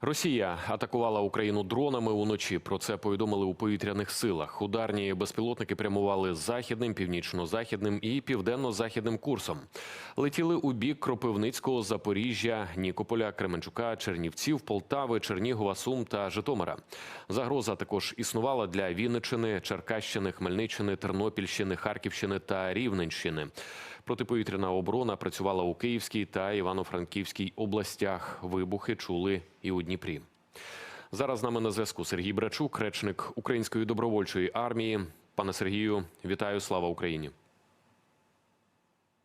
Росія атакувала Україну дронами уночі. Про це повідомили у повітряних силах. Ударні безпілотники прямували західним, північно-західним і південно-західним курсом. Летіли у бік Кропивницького, Запоріжжя, Нікополя, Кременчука, Чернівців, Полтави, Чернігова, Сум та Житомира. Загроза також існувала для Вінниччини, Черкащини, Хмельниччини, Тернопільщини, Харківщини та Рівненщини. Протиповітряна оборона працювала у Київській та Івано-Франківській областях. Вибухи чули і у Дніпрі. Зараз з нами на зв'язку Сергій Брачук, речник Української добровольчої армії. Пане Сергію, вітаю! Слава Україні!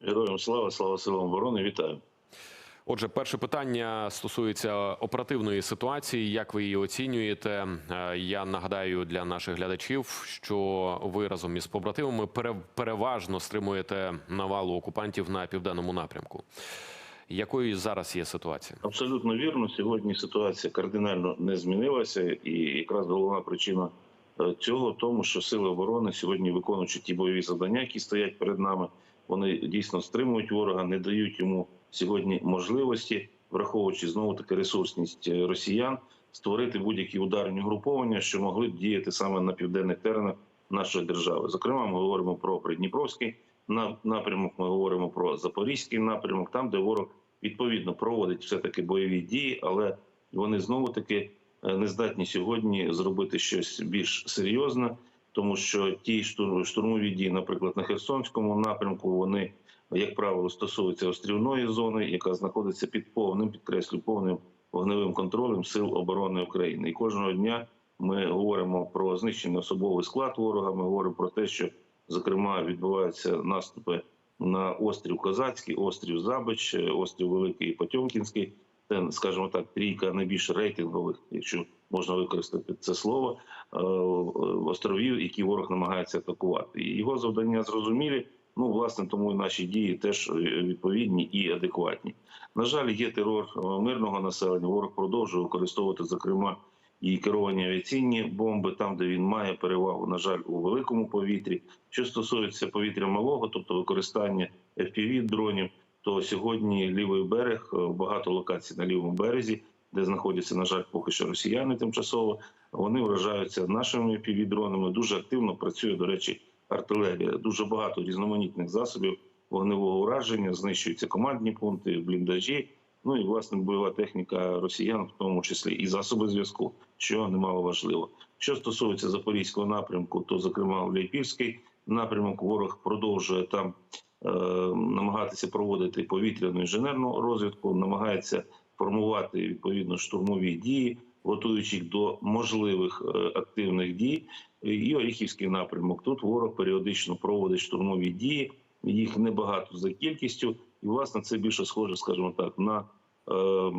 Героям слава, слава силам оборони, вітаю. Отже, перше питання стосується оперативної ситуації. Як ви її оцінюєте? Е, Я нагадаю для наших глядачів, що ви разом із побратимами пере- переважно стримуєте навалу окупантів на південному напрямку. Якою зараз є ситуація? Абсолютно вірно. Сьогодні ситуація кардинально не змінилася, і якраз головна причина е, цього тому, що сили оборони сьогодні виконуючи ті бойові завдання, які стоять перед нами, вони дійсно стримують ворога, не дають йому сьогодні можливості, враховуючи знову таки ресурсність е, росіян, створити будь-які ударні угруповання, що могли б діяти саме на південних теренах нашої держави. Зокрема, ми говоримо про Придніпровський напрямок, ми говоримо про Запорізький напрямок, там де ворог відповідно проводить все таки бойові дії, але вони знову таки е, не здатні сьогодні зробити щось більш серйозне, тому що ті штур- штурмові дії, наприклад, на Херсонському напрямку, вони як правило стосуються острівної зони, яка знаходиться під повним, підкреслю, повним вогневим контролем сил оборони України. І кожного дня ми говоримо про знищений особовий склад ворога. Ми говоримо про те, що зокрема відбуваються наступи на острів Козацький, острів Забич, е, острів Великий і Потьомкінський. Це, скажімо так, трійка найбільш рейтингових, якщо можна використати це слово, е, островів, які ворог намагається атакувати. Його завдання зрозумілі. Ну, власне, тому і наші дії теж е, відповідні і адекватні. На жаль, є терор е, мирного населення. Ворог продовжує використовувати, зокрема, і керовані авіаційні бомби там, де він має перевагу, на жаль, у великому повітрі. Що стосується повітря малого, тобто використання fpv дронів, то сьогодні лівий берег, е, багато локацій на лівому березі, де знаходяться, на жаль, поки що росіяни тимчасово, вони вражаються нашими fpv дронами. Дуже активно працює, до речі, артилерія. Дуже багато різноманітних засобів вогневого ураження, знищуються командні пункти, бліндажі. Ну і власне бойова техніка росіян, в тому числі і засоби зв'язку, що немало важливо. Що стосується запорізького напрямку, то зокрема в Ляйпільський напрямок ворог продовжує там е, намагатися проводити повітряну інженерну розвідку, намагається формувати відповідно штурмові дії, готуючи до можливих е, активних дій. І Оріхівський напрямок. Тут ворог періодично проводить штурмові дії. Їх небагато за кількістю, і власне це більше схоже, скажімо так, на е,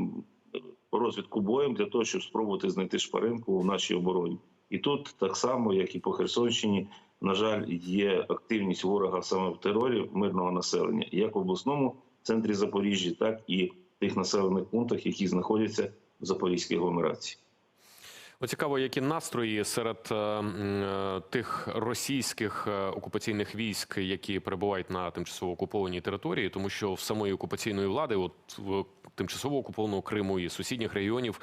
розвідку боєм для того, щоб спробувати знайти шпаринку в нашій обороні. І тут так само, як і по Херсонщині, на жаль, є активність ворога саме в терорі мирного населення, як в обласному центрі Запоріжжя, так і в тих населених пунктах, які знаходяться Запорізькій агломерації. Цікаво, які настрої серед е, е, тих російських е, окупаційних військ, які перебувають на тимчасово окупованій території, тому що в самої окупаційної влади, от в тимчасово окупованого Криму і сусідніх регіонів,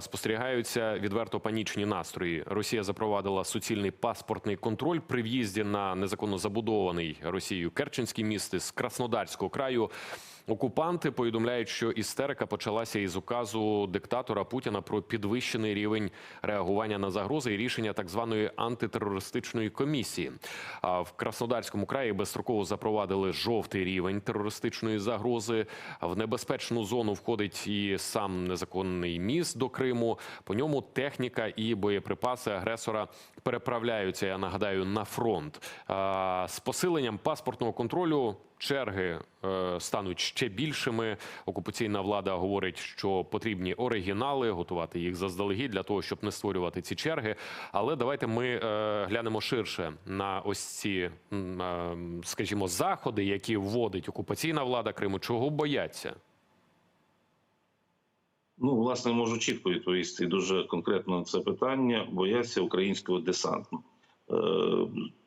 спостерігаються відверто панічні настрої. Росія запровадила суцільний паспортний контроль при в'їзді на незаконно забудований Росією Керченський міст з Краснодарського краю. Окупанти повідомляють, що істерика почалася із указу диктатора Путіна про підвищений рівень реагування на загрози і рішення так званої антитерористичної комісії. А в Краснодарському краї безстроково запровадили жовтий рівень терористичної загрози. В небезпечну зону входить і сам незаконний міст до Криму. По ньому техніка і боєприпаси агресора переправляються. Я нагадаю на фронт з посиленням паспортного контролю. Черги е, стануть ще більшими. Окупаційна влада говорить, що потрібні оригінали, готувати їх заздалегідь для того, щоб не створювати ці черги. Але давайте ми е, глянемо ширше на ось ці, е, скажімо, заходи, які вводить окупаційна влада Криму. Чого бояться? Ну, власне, можу чітко відповісти дуже конкретно на це питання. Бояться українського десанту.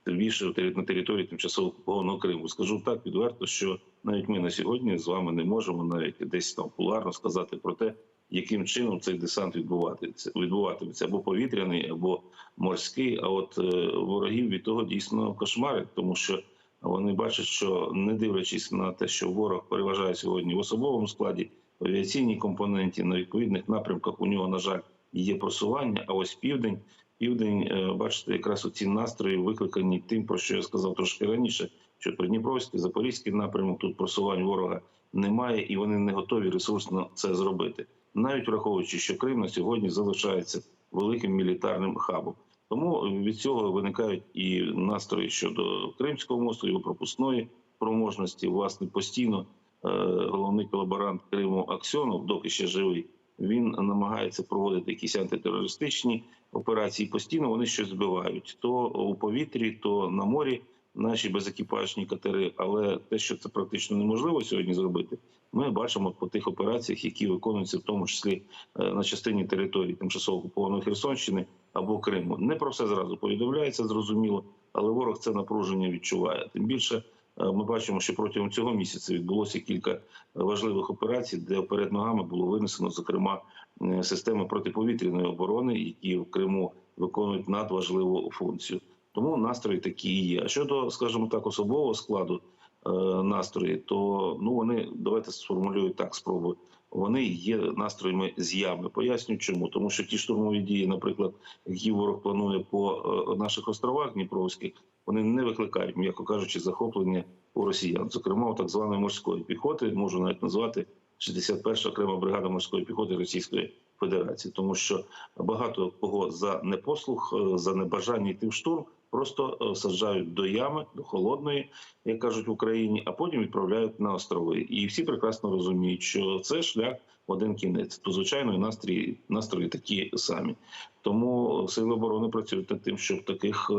Більше на території тимчасово окупованого Криму. Скажу так відверто, що навіть ми на сьогодні з вами не можемо навіть десь там популярно сказати про те, яким чином цей десант відбуватиметься, відбуватиметься або повітряний, або морський. А от е, ворогів від того дійсно кошмарить, тому що вони бачать, що не дивлячись на те, що ворог переважає сьогодні в особовому складі, в авіаційній компоненті, на відповідних напрямках у нього, на жаль, є просування. А ось південь, південь, е, бачите, якраз ці настрої викликані тим, про що я сказав трошки раніше, що Придніпровський, Запорізький напрямок тут просувань ворога немає, і вони не готові ресурсно це зробити, навіть враховуючи, що Крим на сьогодні залишається великим мілітарним хабом. Тому від цього виникають і настрої щодо Кримського мосту, його пропускної спроможності. Власне, постійно е, головний колаборант Криму Аксьонов, доки ще живий, він намагається проводити якісь антитерористичні операції. Постійно вони щось збивають то у повітрі, то на морі. Наші безекіпажні катери, але те, що це практично неможливо сьогодні зробити, ми бачимо по тих операціях, які виконуються в тому числі е, на частині території тимчасово окупованої Херсонщини або Криму. Не про все зразу повідомляється, зрозуміло, але ворог це напруження відчуває. Тим більше ми бачимо, що протягом цього місяця відбулося кілька важливих операцій, де перед ногами було винесено зокрема е, системи протиповітряної оборони, які в Криму виконують надважливу функцію. Тому настрої такі і є. А щодо, скажімо так, особового складу е, настрої, то ну вони давайте сформулюю так, спробую. Вони є настроями з'яви. Поясню, чому тому, що ті штурмові дії, наприклад, які ворог планує по е, наших островах Дніпровських, вони не викликають, м'яко кажучи, захоплення у росіян, зокрема у так званої морської піхоти, можу навіть назвати 61 окрема бригада морської піхоти Російської Федерації, тому що багато кого за непослух, е, за небажання йти в штурм. Просто е, саджають до ями, до холодної, як кажуть в Україні, а потім відправляють на острови. І всі прекрасно розуміють, що це шлях в один кінець. То звичайно, і настрої настрої такі самі. Тому сили оборони працюють над тим, щоб таких е,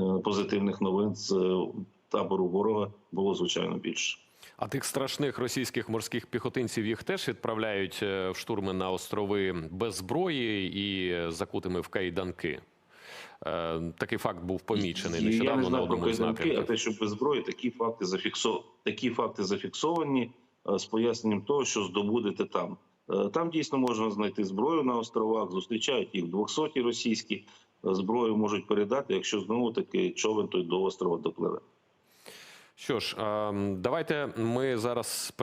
е, позитивних новин з е, табору ворога було звичайно більше. А тих страшних російських морських піхотинців їх теж відправляють е, в штурми на острови без зброї і закутими в кайданки. Е, Такий факт був помічений нещодавно на одному кайданки, а те, що без зброї, такі факти зафіксо... такі факти зафіксовані е, з поясненням того, що здобудете там. Е, Там дійсно можна знайти зброю на островах, зустрічають їх 200 російські. Зброю можуть передати, якщо знову таки човен той до острова допливе. Що ж, ем, давайте ми зараз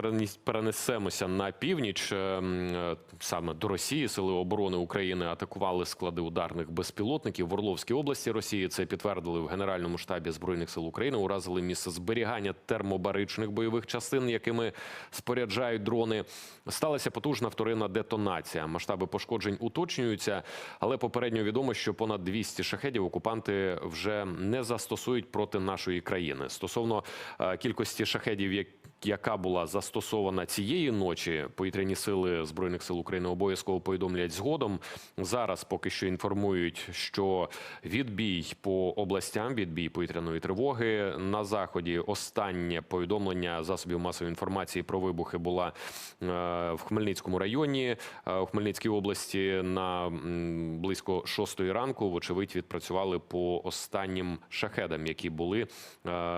перенесемося на північ. Ем, е, Саме до Росії сили оборони України атакували склади ударних безпілотників в Орловській області Росії. Це підтвердили в Генеральному штабі збройних сил України. Уразили місце зберігання термобаричних бойових частин, якими споряджають дрони. Сталася потужна вторинна детонація. Масштаби пошкоджень уточнюються, але попередньо відомо, що понад 200 шахедів окупанти вже не застосують проти нашої країни. Стосовно кількості шахедів, як- яка була застосована цієї ночі, повітряні сили збройних сил України обов'язково повідомлять згодом. Зараз поки що інформують, що відбій по областям, відбій повітряної тривоги на заході. Останнє повідомлення засобів масової інформації про вибухи була е, в Хмельницькому районі, е, у Хмельницькій області на близько шостої ранку. Вочевидь, відпрацювали по останнім шахедам, які були е,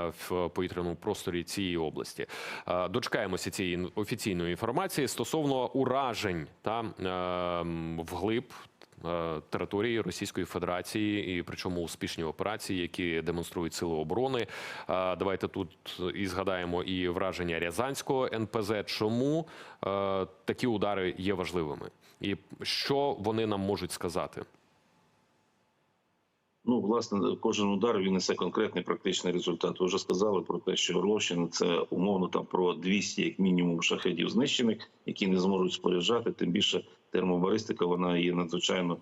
в повітряному просторі цієї області. Е, Дочекаємося цієї офіційної інформації стосовно уражень та е, вглиб. е, Території Російської Федерації, і причому успішні операції, які демонструють сили оборони. Е, Давайте тут і згадаємо і враження Рязанського НПЗ. Чому такі удари є важливими, і що вони нам можуть сказати? Ну, власне, кожен удар він несе конкретний практичний результат. Ви вже сказали про те, що Орловщина це умовно там про 200, як мінімум, шахедів знищених, які не зможуть споряджати. Тим більше термобаристика вона є надзвичайно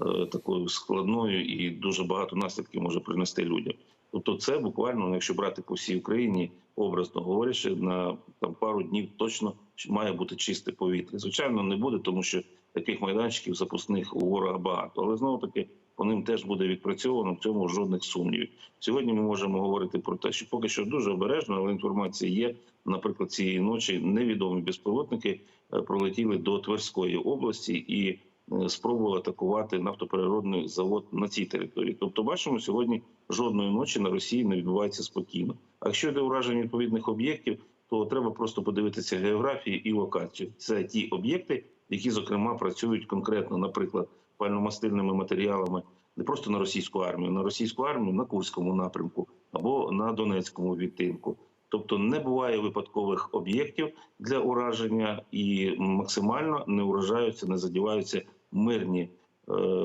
е, такою складною і дуже багато наслідків може принести людям. Тобто, це буквально, ну, якщо брати по всій Україні, образно говорячи, на там пару днів точно має бути чисте повітря. Звичайно, не буде, тому що таких майданчиків запасних у ворога багато, але знову таки по ним теж буде відпрацьовано в цьому жодних сумнівів. Сьогодні ми можемо говорити про те, що поки що дуже обережно, але інформація є. Наприклад, цієї ночі невідомі безпілотники е, пролетіли до Тверської області і е, спробували атакувати нафтопереробний завод на цій території. Тобто, бачимо, сьогодні жодної ночі на Росії не відбувається спокійно. А якщо йде ураження відповідних об'єктів, то треба просто подивитися географію і локацію. Це ті об'єкти, які зокрема працюють конкретно, наприклад, пальномастильними матеріалами не просто на російську армію, на російську армію на Курському напрямку або на Донецькому відтинку. Тобто не буває випадкових об'єктів для ураження, і максимально не уражаються, не задіваються мирні е,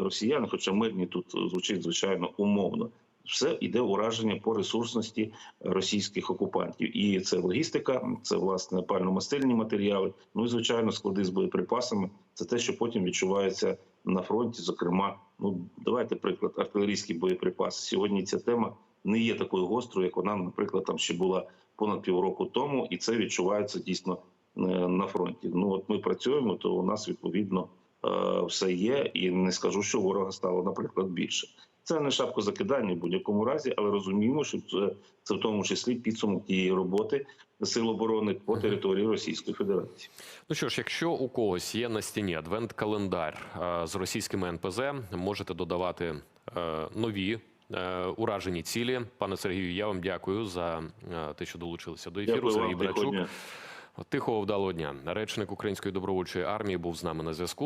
росіяни, хоча мирні тут звучить звичайно умовно. Все йде ураження по ресурсності російських окупантів, і це логістика, це власне пально-мастильні матеріали. Ну і звичайно, склади з боєприпасами. Це те, що потім відчувається на фронті. Зокрема, ну давайте приклад артилерійські боєприпаси. Сьогодні ця тема не є такою гострою, як вона, наприклад, там ще була понад півроку тому, і це відчувається дійсно е, на фронті. Ну от ми працюємо, то у нас відповідно е, все є, і не скажу, що ворога стало, наприклад, більше. Це не шапко закидання в будь-якому разі, але розуміємо, що це, це в тому числі підсумок тієї роботи сил оборони по території Російської Федерації. Ну що ж, якщо у когось є на стіні адвент-календар е, з російськими НПЗ, можете додавати е, нові е, уражені цілі. Пане Сергію, я вам дякую за те, що долучилися до ефіру. Сергій Брачук. Тихого вдалого дня. Речник Української добровольчої армії був з нами на зв'язку.